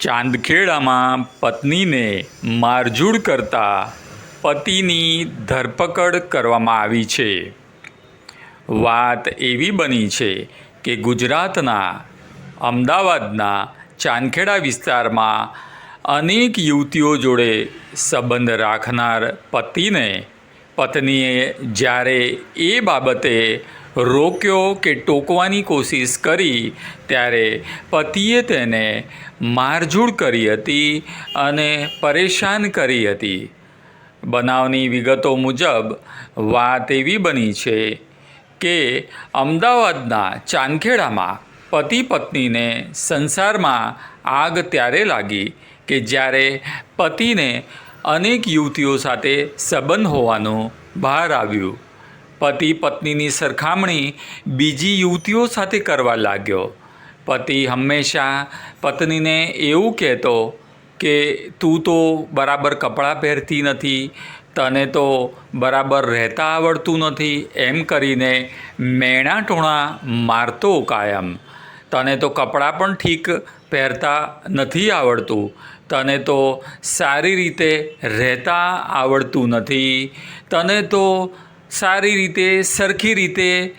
ચાંદખેડામાં પત્નીને મારઝૂડ કરતા પતિની ધરપકડ કરવામાં આવી છે. વાત એવી બની છે કે ગુજરાતના, અમદાવાદના ચાંદખેડા વિસ્તારમાં અનેક યુવતીઓ જોડે સંબંધ રાખનાર પતિને, પત્નીએ જ્યારે એ બાબતે રોક્યો કે ટોકવાની કોશિશ કરી ત્યારે પતિએ તેને મારઝૂડ કરી હતી અને પરેશાન કરી હતી. બનાવની વિગતો મુજબ વાત એવી બની છે કે અમદાવાદના ચાંદખેડામાં પતિ પત્નીને સંસારમાં આગ ત્યારે લાગી કે જ્યારે પતિને અનેક યુવતીઓ સાથે સંબંધ હોવાનું બહાર આવ્યું. પતિ પત્નીની સરખામણી બીજી યુવતીઓ સાથે કરવા લાગ્યો. પતિ હંમેશા પત્નીને એવું કહેતો કે, તું તો બરાબર કપડાં પહેરતી નથી, તને તો બરાબર રહેતા આવડતું નથી. એમ કરીને મેણા ટોણા મારતો કાયમ. તને તો કપડાં પણ ઠીક પહેરતા નથી આવડતું, તને તો સારી રીતે રહેતા આવડતું નથી, તને તો સારી રીતે, સરખી રીતે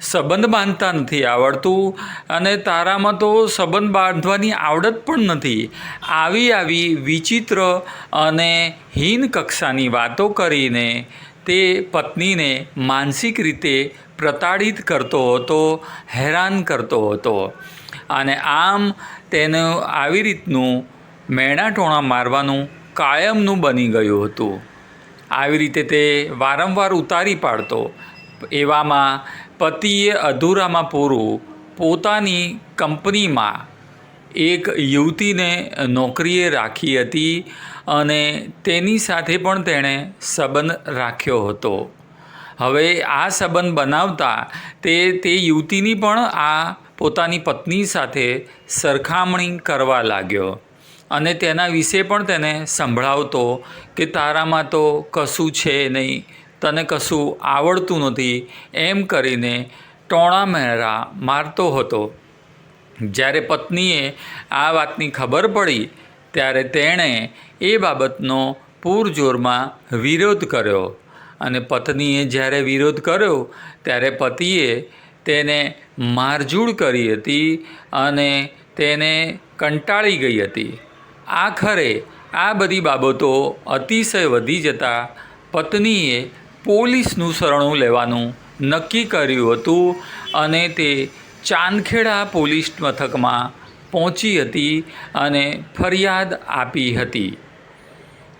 સંબંધ બાંધતા નથી આવડતું અને તારામાં તો સંબંધ બાંધવાની આવડત પણ નથી. આવી આવી વિચિત્ર અને હીન કક્ષાની વાતો કરીને તે પત્નીને માનસિક રીતે પ્રતાડિત કરતો હતો, હેરાન કરતો હતો. અને આમ તેનું આવી રીતનું મેણાટોણા મારવાનું કાયમનું બની ગયું હતું. આવી રીતે તે વારંવાર ઉતારી પાડતો. એવામાં પતિએ અધૂરામાં પૂરું પોતાની કંપનીમાં એક યુવતીને નોકરીએ રાખી હતી અને તેની સાથે પણ તેણે સંબંધ રાખ્યો હતો. હવે આ સંબંધ બનાવતા તે તે યુવતીની પણ આ પોતાની પત્ની સાથે સરખામણી કરવા લાગ્યો. અને તેના વિશે પણ તેને સંભળાવતો કે તારામાં તો કશું છે નહીં, તને કશું આવડતું નથી, એમ કરીને ટોણા મહેરા મારતો હતો. જ્યારે પત્નીએ આ વાતની ખબર પડી, ત્યારે તેણે એ બાબતનો પૂરજોરમાં વિરોધ કર્યો અને પત્નીએ જ્યારે વિરોધ કર્યો, ત્યારે પતિએ તેને મારઝૂડ કરી હતી અને તેને કંટાળી ગઈ હતી. આખરે આ બધી બાબતો અતિશય વધી જતાં પત્નીએ પોલીસનું શરણું લેવાનું નક્કી કર્યું હતું અને તે ચાંદખેડા પોલીસ મથકમાં પહોંચી હતી અને ફરિયાદ આપી હતી.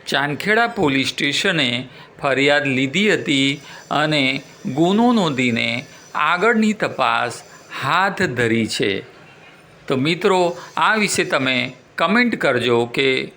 ચાંદખેડા પોલીસ સ્ટેશને ફરિયાદ લીધી હતી અને ગુનો નોંધીને આગળની તપાસ હાથ ધરી છે. તો મિત્રો, આ વિશે તમે કમેન્ટ કરજો કે